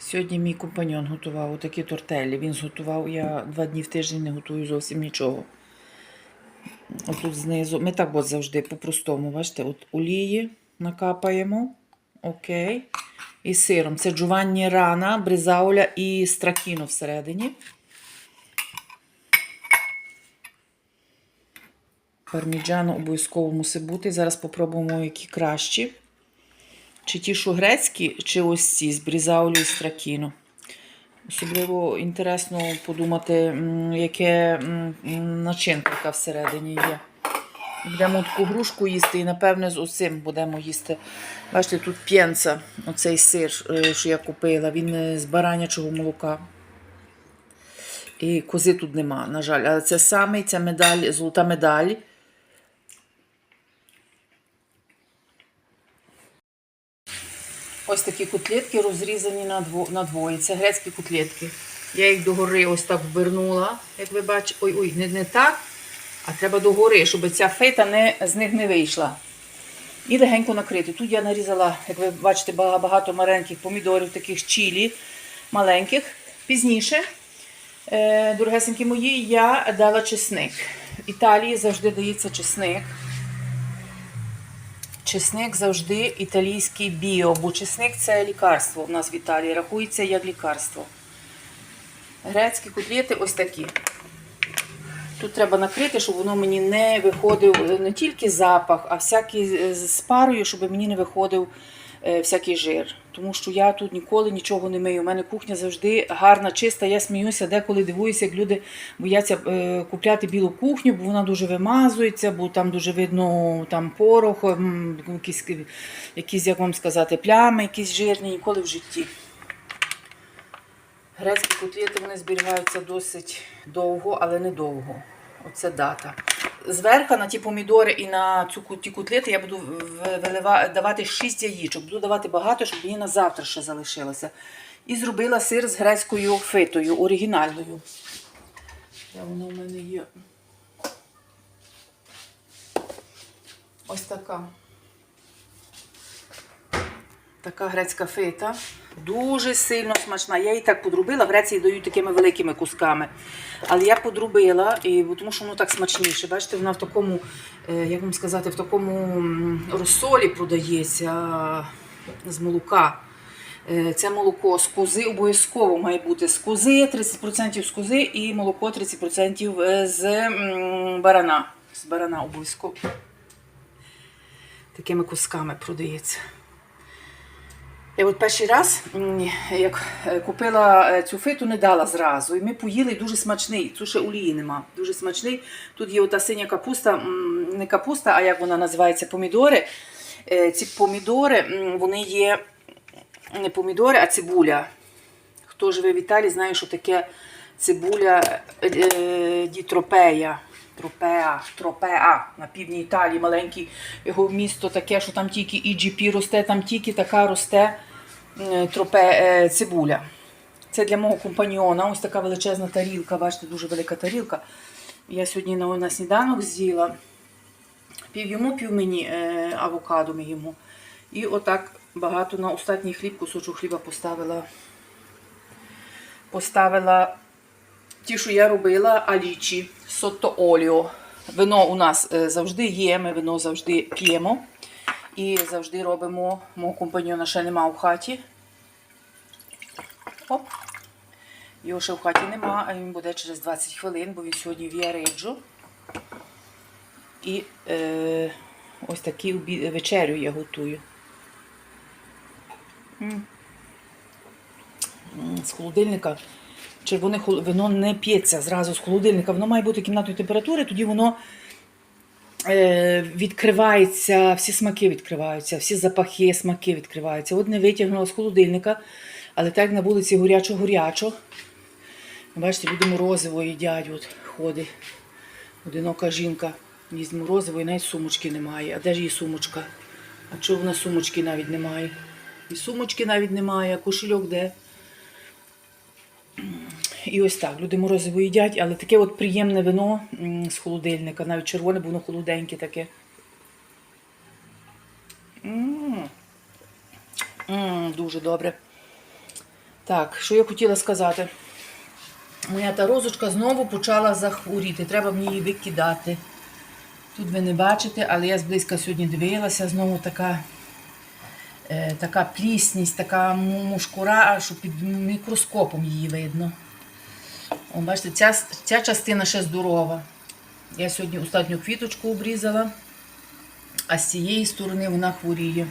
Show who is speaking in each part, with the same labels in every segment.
Speaker 1: Сьогодні мій компаньон готував такі тортелі. Він зготував, я два дні в тиждень не готую зовсім нічого. Отут знизу. Ми так от завжди по-простому, бачите, от олії накапаємо. Окей. І сиром. Це джуванні рана, бризауля і стракіно всередині. Парміджано обов'язково мусить бути. Зараз попробуємо, які кращі. Чи ті, що грецькі, чи ось ці з брізаулю і стракіно. Особливо інтересно подумати, яке начинка яка всередині є. Будемо таку грушку їсти і, напевне, з оцим будемо їсти. Бачите, тут п'єнца, оцей сир, е, що я купила, він е, з баранячого молока. І кози тут нема, на жаль. Але це саме ця медаль, золота медаль. Ось такі котлетки розрізані на на двоє. Це грецькі котлетки. Я їх догори ось так ввернула, як ви бачите. Ой, ой, не, не так, а треба догори, щоб ця фейта не, з них не вийшла. І легенько накрити. Тут я нарізала, як ви бачите, багато маленьких помідорів, таких чілі маленьких. Пізніше, е, дорогесенькі мої, я дала чесник. В Італії завжди дається чесник. Чесник завжди італійський біо, бо чесник це лікарство У нас в Італії, рахується як лікарство. Грецькі котлети ось такі. Тут треба накрити, щоб воно мені не виходив не тільки запах, а всякий з парою, щоб мені не виходив е, всякий жир. Тому що я тут ніколи нічого не мию. У мене кухня завжди гарна, чиста. Я сміюся, деколи дивуюся, як люди бояться е, купляти білу кухню, бо вона дуже вимазується, бо там дуже видно там порох, якісь, якісь, як вам сказати, плями, якісь жирні, ніколи в житті. Грецькі котлети вони зберігаються досить довго, але не довго. Оце дата. Зверху на ті помідори і на цю ті котлети я буду вилива- давати 6 яєчок. Буду давати багато, щоб мені на завтра ще залишилося. І зробила сир з грецькою фитою, оригінальною. Де воно в мене є? Ось така. Така грецька фита. Дуже сильно смачна. Я її так подрубила. В Греції дають такими великими кусками. Але я подрубила, і, тому що воно так смачніше. Бачите, вона в такому, е, як вам сказати, в такому розсолі продається з молока. Е, Це молоко з кози обов'язково має бути з кози, 30% з кози і молоко 30% з барана. З барана обов'язково. Такими кусками продається. Я от перший раз, як е, купила е, цю фиту, не дала зразу. І ми поїли дуже смачний. Тут ще олії нема. Дуже смачний. Тут є ота синя капуста, не капуста, а як вона називається, помідори. Е, Ці помідори, вони є не помідори, а цибуля. Хто живе в Італії, знає, що таке цибуля дітропея. Тропеа, Тропеа на півдні Італії, маленьке його місто таке, що там тільки EGP росте, там тільки така росте тропе, е, цибуля. Це для мого компаньйона. Ось така величезна тарілка, бачите, дуже велика тарілка. Я сьогодні на, сніданок з'їла. Пів йому, пів мені е, авокадо ми їмо. І отак багато на остатній хліб, кусочок хліба поставила. Поставила ті, що я робила, алічі, сотто оліо. Вино у нас е, завжди є, ми вино завжди п'ємо. І завжди робимо. Мого компаньйона ще нема в хаті. Оп. Його ще в хаті нема, а він буде через 20 хвилин, бо він сьогодні в Яреджу. І е, ось такі вечерю я готую. З холодильника червоне хол- вино не п'ється зразу з холодильника. Воно має бути кімнатної температури, тоді воно е, відкривається, всі смаки відкриваються, всі запахи, смаки відкриваються. От не витягнула з холодильника, але так на вулиці горячо-горячо. Бачите, люди морозиво їдять, от ходить. Одинока жінка їсть морозиво і навіть сумочки немає. А де ж її сумочка? А чого вона сумочки навіть немає? І сумочки навіть немає, а кошельок де? І ось так, люди морозиво їдять, але таке от приємне вино з холодильника, навіть червоне, бо воно холоденьке таке. М. М, Дуже добре. Так, що я хотіла сказати? Моя та розочка знову почала захворіти. Треба мені її викидати. Тут ви не бачите, але я зблизька сьогодні дивилася, знову така, е, така плісність, така мушкура, що під мікроскопом її видно. О, бачите, ця, ця частина ще здорова. Я сьогодні останню квіточку обрізала, а з цієї сторони вона хворіє.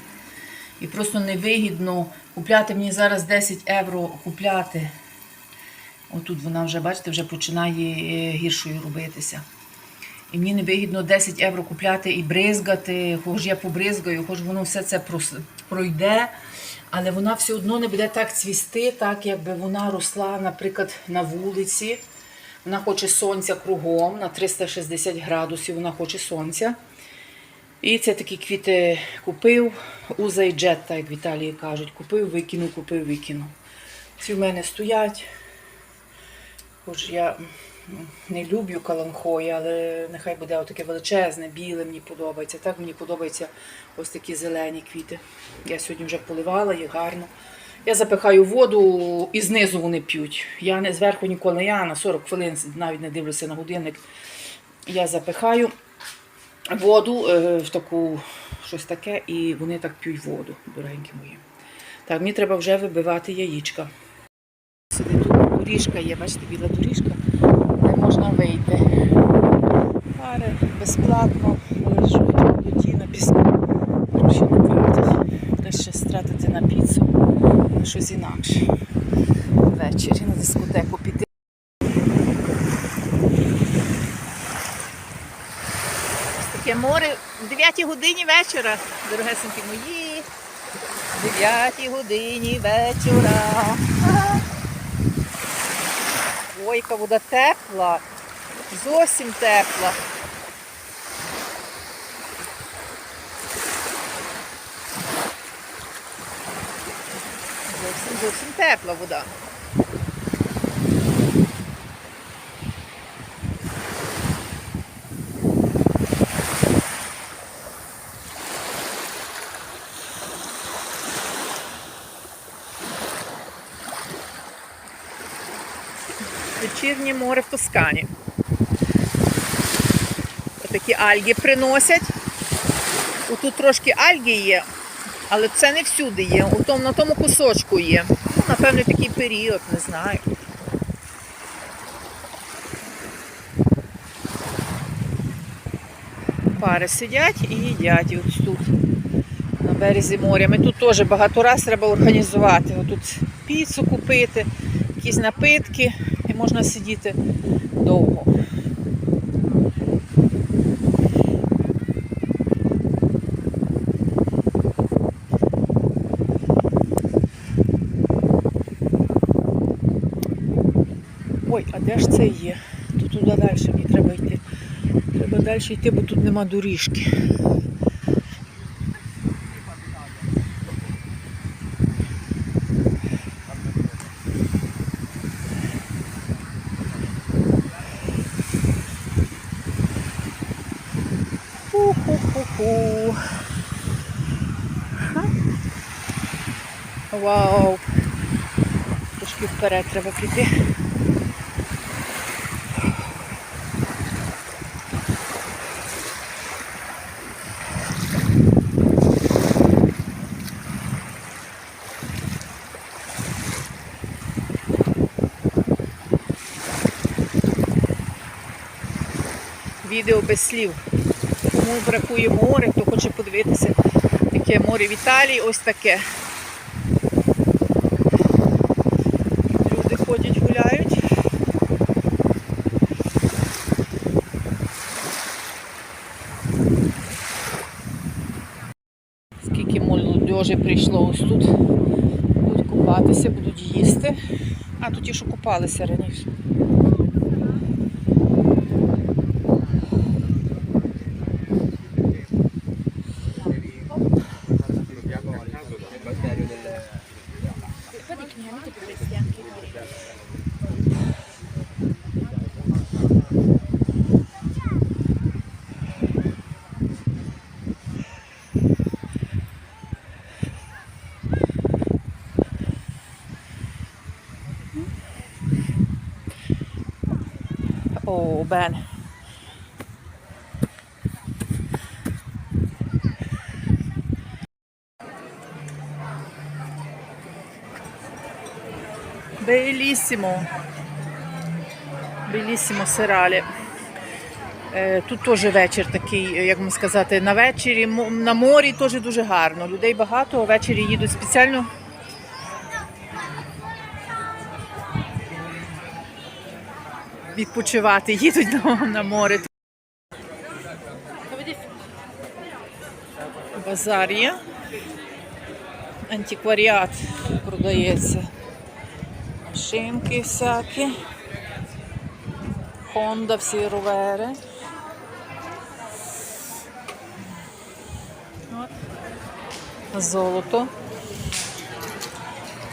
Speaker 1: І просто невигідно купляти мені зараз 10 євро купляти. Отут вона вже, бачите, вже починає е, гіршою робитися. І мені невигідно 10 євро купляти і бризгати, хоч я побризгаю, хоч воно все це пройде, але вона все одно не буде так цвісти, так якби вона росла, наприклад, на вулиці. Вона хоче сонця кругом на 360 градусів, вона хоче сонця. І це такі квіти купив, уза і джет, як в Італії кажуть. Купив, викинув, купив, викинув. Ці в мене стоять. Хоч я не люблю каланхої, але нехай буде отаке величезне, біле, мені подобається. Так мені подобаються ось такі зелені квіти. Я сьогодні вже поливала їх гарно. Я запихаю воду і знизу вони п'ють. Я не зверху ніколи, я на 40 хвилин навіть не дивлюся на годинник. Я запихаю воду е, в таку щось таке, і вони так п'ють воду, дорогенькі мої. Так, мені треба вже вибивати яєчка. Сюди тут доріжка є, бачите, біла доріжка, де можна вийти. Пари безплатно лежуть тоді на піску. Гроші не тратять. Треба ще стратити на піцу, на щось інакше. Ввечері на дискотеку піти. Ось таке море в 9 годині вечора, дорогесенькі мої. В 9 годині вечора. Ой, яка вода тепла. Зовсім тепла. Зовсім зовсім тепла вода. Вечірнє море в Тоскані. Отакі альги приносять. Отут трошки альги є, але це не всюди є. На тому кусочку є. Ну, напевно, такий період, не знаю. Пари сидять і їдять ось тут на березі моря. Ми тут теж багато разів треба організувати. Отут піцу купити, якісь напитки, можна сидіти довго. Ой, а де ж це є? Тут туди далі мені треба йти. Треба далі йти, бо тут нема доріжки. Ху-ху-ху-ху. Вау. Трошки вперед треба піти. Відео без слів. Кому бракує море, хто хоче подивитися, яке море в Італії, ось таке. Люди ходять, гуляють. Скільки молодежі прийшло ось тут. Будуть купатися, будуть їсти. А тут ті, що купалися раніше. Bene. Bellissimo. Bellissimo сералі. Тут теж вечір такий, як вам сказати, на вечорі, мо- на морі теж дуже гарно. Людей багато, ввечері їдуть спеціально. Відпочивати, їдуть на, море. Базар є. Антикваріат продається. Машинки всякі. Honda, всі ровери. От. Золото.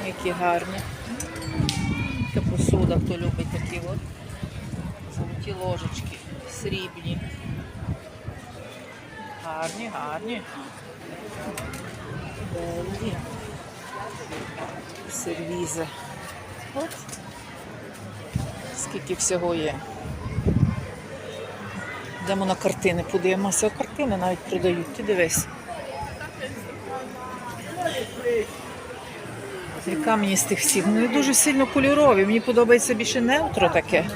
Speaker 1: Які гарні. Така посуда, хто любить такі от. Золоті ложечки, срібні. Гарні, гарні. Белі. Сервізи. От. Скільки всього є. Йдемо на картини, подивимося. Картини навіть продають. Ти дивись. Яка мені з тих всіх? Вони дуже сильно кольорові. Мені подобається більше неутро таке.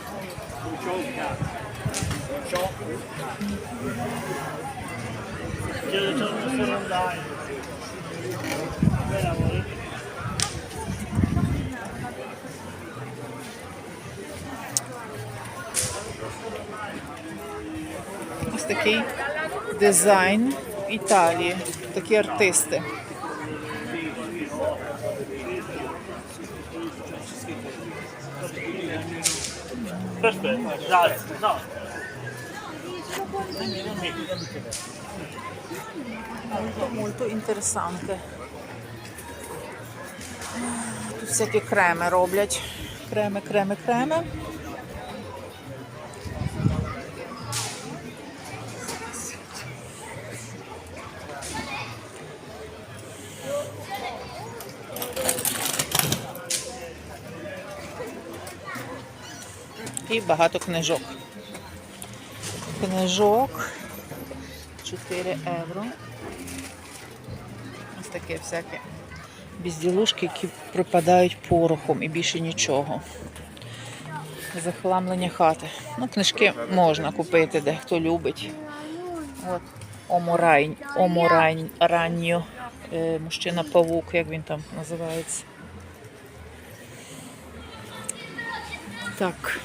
Speaker 1: Ось такий дизайн Італії. Такі артисти.
Speaker 2: Prste, žal. No.
Speaker 1: Molto interessante. Tutte queste creme, robliac. Creme, creme, creme. І багато книжок. Книжок 4 євро. Ось таке всяке безділушки, які пропадають порохом і більше нічого. Захламлення хати. Ну, книжки можна купити, де хто любить. От Оморайн, ранньо, е, мужчина павук, як він там називається. Так.